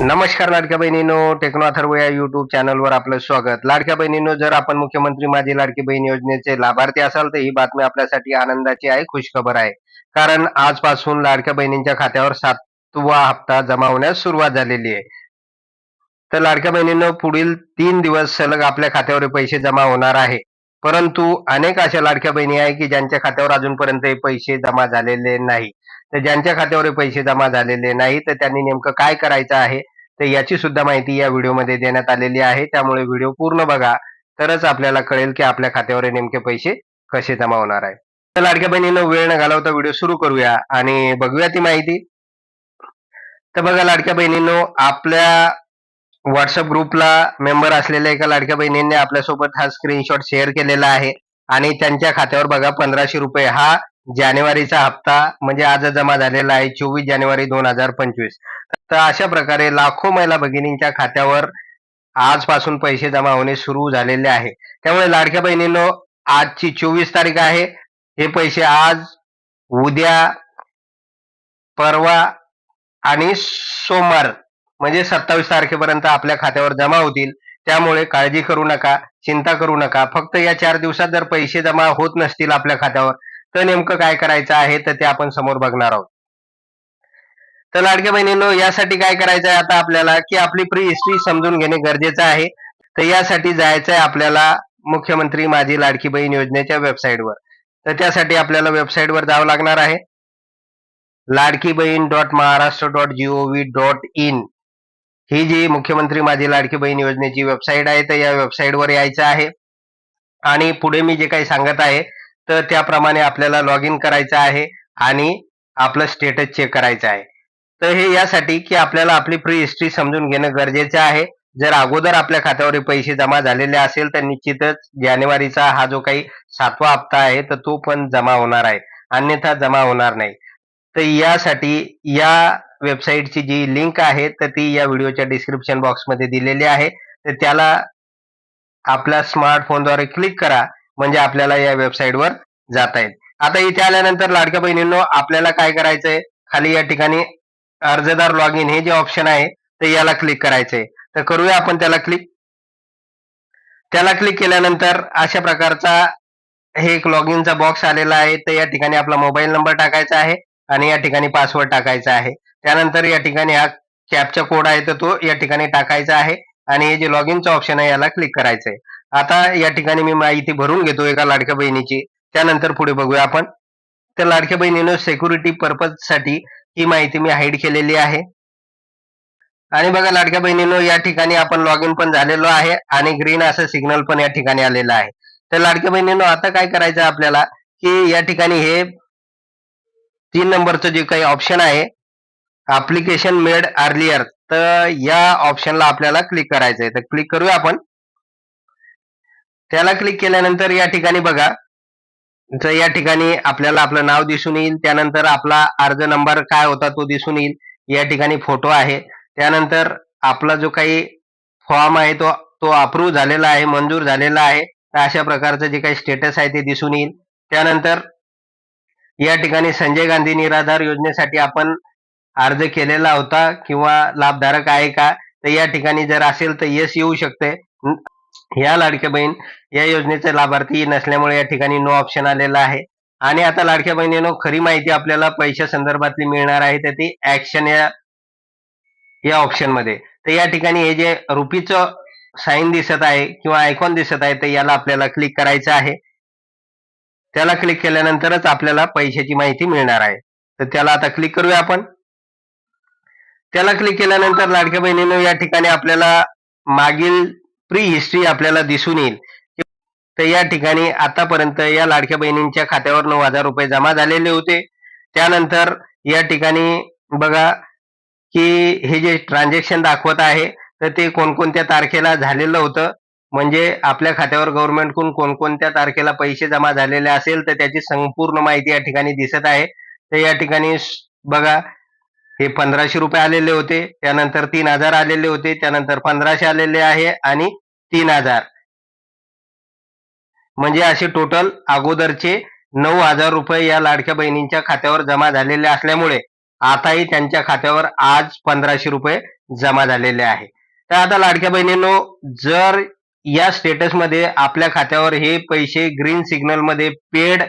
नमस्कार लाडक्या बहिणीनो टेक्नो अथर्व या युट्यूब चॅनलवर आपलं स्वागत. लाडक्या बहिणीनो जर आपण मुख्यमंत्री माझी लाडकी बहीण योजनेचे लाभार्थी असाल तर ही बातमी आपल्यासाठी आनंदाची आहे खुशखबर आहे. कारण आजपासून लाडक्या बहिणींच्या खात्यावर सातवा हप्ता जमा होण्यास सुरुवात झालेली आहे. तर लाडक्या बहिणींनो पुढील तीन दिवस सलग आपल्या खात्यावर पैसे जमा होणार आहे. परंतु अनेक अशा लाडक्या बहिणी आहे की ज्यांच्या खात्यावर अजूनपर्यंत हे पैसे जमा झालेले नाही. तर ज्यांच्या खात्यावर पैसे जमा झालेले नाही तर त्यांनी नेमकं काय करायचं आहे तर याची सुद्धा माहिती या व्हिडिओमध्ये देण्यात आलेली आहे. त्यामुळे व्हिडिओ पूर्ण बघा. तरच आपल्याला कळेल की आपल्या खात्यावर नेमके पैसे कसे जमा होणार आहे. तर लाडक्या बहिणीनं वेळ न घालवता व्हिडिओ सुरू करूया आणि बघूया ती माहिती. तर बघा लाडक्या बहिणींनो आपल्या व्हॉट्सअप ग्रुपला मेंबर असलेल्या एका लाडक्या बहिणींनी आपल्यासोबत हा स्क्रीनशॉट शेअर केलेला आहे. आणि त्यांच्या खात्यावर बघा पंधराशे रुपये हा जानेवारीचा हप्ता म्हणजे आज जमा झालेला आहे चोवीस जानेवारी दोन हजार पंचवीस. तर अशा प्रकारे लाखो महिला भगिनींच्या खात्यावर आजपासून पैसे जमा होणे सुरू झालेले आहे. त्यामुळे लाडक्या बहिणींनो आजची चोवीस तारीख आहे. हे पैसे आज उद्या परवा आणि सोमवार म्हणजे सत्तावीस तारखेपर्यंत आपल्या खात्यावर जमा होतील. त्यामुळे काळजी करू नका चिंता करू नका. फक्त या चार दिवसात जर पैसे जमा होत नसतील आपल्या खात्यावर तर नेमकं काय करायचं आहे तर ते आपण समोर बघणार आहोत. तर लाडक्या बहिणींनो यासाठी काय करायचं आहे आता आपल्याला की आपली प्री हिस्ट्री समजून घेणे गरजेचं आहे. तर यासाठी जायचं आहे आपल्याला मुख्यमंत्री माझी लाडकी बहीण योजनेच्या वेबसाईटवर तर त्यासाठी आपल्याला वेबसाईटवर जावं लागणार आहे. Ladki Bahin dot Maharashtra dot GOV dot in. ही जी मुख्यमंत्री माझी लाडकी बहीण योजनेची वेबसाईट आहे तर या वेबसाईटवर यायचं आहे. आणि पुढे मी जे काही सांगत आहे तर त्याप्रमाणे आपल्याला लॉग इन करायचं आहे आणि आपलं स्टेटस चेक करायचं आहे. तर हे यासाठी की आपल्याला आपली प्री हिस्ट्री समजून घेणं गरजेचं आहे. जर अगोदर आपल्या खात्यावर पैसे जमा झालेले असेल तर निश्चितच जानेवारीचा हा जो काही सातवा हप्ता आहे तर तो पण जमा होणार आहे. अन्यथा जमा होणार नाही. तर यासाठी या वेबसाईटची जी लिंक आहे तर ती या व्हिडिओच्या डिस्क्रिप्शन बॉक्समध्ये दिलेली आहे. तर त्याला आपल्या स्मार्टफोनद्वारे क्लिक करा. म्हणजे आपल्याला या वेबसाईटवर जाता येईल. आता इथे आल्यानंतर लाडक्या बहिणींनो आपल्याला काय करायचंय? खाली या ठिकाणी अर्जदार लॉग इन हे जे ऑप्शन आहे ते याला क्लिक करायचंय. तर करूया आपण त्याला क्लिक त्याला क्लिक केल्यानंतर अशा प्रकारचा हे एक लॉग इनचा बॉक्स आलेला आहे. तर या ठिकाणी आपला मोबाईल नंबर टाकायचा आहे आणि या ठिकाणी पासवर्ड टाकायचा आहे. त्यानंतर या ठिकाणी हा कॅपचा कोड आहे तर तो या ठिकाणी टाकायचा आहे आणि हे जे लॉग इनचं ऑप्शन आहे याला क्लिक करायचंय. आता या ठिकाणी मी माहिती भरून घेतो एका लाडक्या बहिणीची. त्यानंतर पुढे बघूया आपण. तर लाडक्या बहिणीनं सेक्युरिटी पर्पजसाठी ही माहिती मी हाईड केलेली आहे. आणि बघा लाडक्या बहिणीनं या ठिकाणी आपण लॉग इन पण झालेलो आहे आणि ग्रीन असं सिग्नल पण या ठिकाणी आलेलं आहे. तर लाडक्या बहिणीनं आता काय करायचं आपल्याला? की या ठिकाणी हे तीन नंबरचं जे काही ऑप्शन आहे अप्लिकेशन मेड अर्लियर तर या ऑप्शनला आपल्याला क्लिक करायचं आहे तर क्लिक करूया आपण. त्याला क्लिक केल्यानंतर या ठिकाणी बघा. तर या ठिकाणी आपल्याला आपलं नाव दिसून येईल. त्यानंतर आपला अर्ज नंबर काय होता तो दिसून येईल. या ठिकाणी फोटो आहे. त्यानंतर आपला जो काही फॉर्म आहे तो तो अप्रूव्ह झालेला आहे मंजूर झालेला आहे. तर अशा प्रकारचं जे काही स्टेटस आहे ते दिसून येईल. त्यानंतर या ठिकाणी संजय गांधी निराधार योजनेसाठी आपण अर्ज केलेला होता किंवा लाभधारक आहे का? तर या ठिकाणी जर असेल तर येस येऊ शकते. या लाडक्या बहीण या योजनेचे लाभार्थी नसल्यामुळे या ठिकाणी नो ऑप्शन आलेला आहे. आणि आता लाडक्या बहिणीनो खरी माहिती आपल्याला पैशा संदर्भातली मिळणार आहे तर ती ऍक्शन या या ऑप्शनमध्ये. तर या ठिकाणी हे जे रुपीचं साईन दिसत आहे किंवा आयकॉन दिसत आहे तर याला आपल्याला क्लिक करायचं आहे. त्याला क्लिक केल्यानंतरच आपल्याला पैशाची माहिती मिळणार आहे. तर त्याला आता क्लिक करूया आपण. त्याला क्लिक केल्यानंतर लाडक्या बहिणीनं या ठिकाणी आपल्याला मागील प्री हिस्ट्री आपल्याला दिसून येईल. तर या ठिकाणी आतापर्यंत या लाडक्या बहिणींच्या खात्यावर नऊ हजार रुपये जमा झालेले होते. त्यानंतर या ठिकाणी बघा की हे जे ट्रान्झॅक्शन दाखवत आहे तर ते कोणकोणत्या तारखेला झालेलं होतं? म्हणजे आपल्या खात्यावर गव्हर्नमेंटकडून कोणकोणत्या तारखेला पैसे जमा झालेले असेल तर त्याची संपूर्ण माहिती या ठिकाणी दिसत आहे. तर या ठिकाणी बघा हे पंधराशे रुपये आलेले होते. त्यानंतर तीन हजार आलेले होते. त्यानंतर पंधराशे आलेले आहे आणि तीन हजार. म्हणजे असे टोटल अगोदरचे नऊ हजार रुपये या लाडक्या बहिणींच्या खात्यावर जमा झालेले असल्यामुळे आताही त्यांच्या खात्यावर आज पंधराशे रुपये जमा झालेले आहे. तर आता लाडक्या बहिणींनो जर या स्टेटसमध्ये आपल्या खात्यावर हे पैसे ग्रीन सिग्नलमध्ये पेड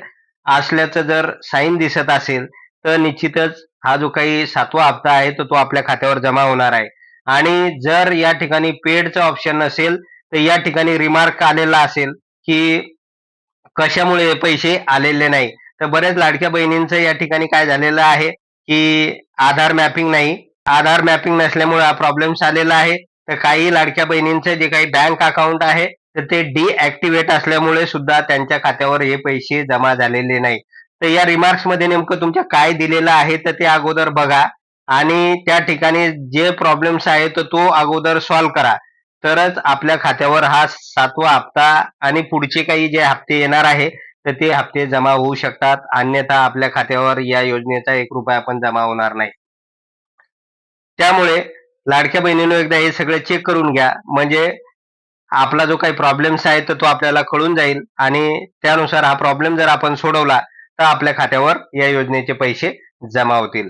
असल्याचं जर साईन दिसत असेल तर निश्चितच हा जो काही सातवा हप्ता आहे तो तो आपल्या खात्यावर जमा होणार आहे. आणि जर या ठिकाणी पेडचं ऑप्शन नसेल तर या ठिकाणी रिमार्क आलेला असेल की कशामुळे हे पैसे आलेले नाही. तर बऱ्याच लाडक्या बहिणींचं या ठिकाणी काय झालेलं आहे की आधार मॅपिंग नाही. आधार मॅपिंग नसल्यामुळे हा प्रॉब्लेम्स आलेला आहे. तर काही लाडक्या बहिणींचं जे काही बँक अकाउंट आहे तर ते डिॲक्टिव्हेट असल्यामुळे सुद्धा त्यांच्या खात्यावर हे पैसे जमा झालेले नाही. तर या रिमार्क्समध्ये नेमकं तुमच्या काय दिलेलं आहे तर ते अगोदर बघा. आणि त्या ठिकाणी जे प्रॉब्लेम्स आहे तर तो अगोदर सॉल्व्ह करा. तरच आपल्या खात्यावर हा सातवा हप्ता आणि पुढचे काही जे हप्ते येणार आहे तर ते हप्ते जमा होऊ शकतात. अन्यथा आपल्या खात्यावर या योजनेचा एक रुपया पण जमा होणार नाही. त्यामुळे लाडक्या बहिणीनं एकदा हे सगळं चेक करून घ्या. म्हणजे आपला जो काही प्रॉब्लेम्स आहे तर तो आपल्याला कळून जाईल. आणि त्यानुसार हा प्रॉब्लेम जर आपण सोडवला तर आपल्या खात्यावर या योजनेचे पैसे जमा होतील.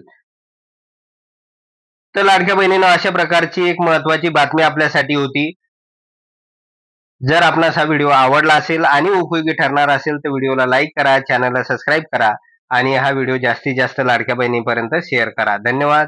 तर लाडक्या बहिणीनं अशा प्रकारची एक महत्वाची बातमी आपल्यासाठी होती. जर आपणास हा व्हिडिओ आवडला असेल आणि उपयोगी ठरणार असेल तर व्हिडिओला लाईक करा चॅनलला सबस्क्राईब करा आणि हा व्हिडिओ जास्तीत जास्त लाडक्या बहिणीपर्यंत शेअर करा. धन्यवाद.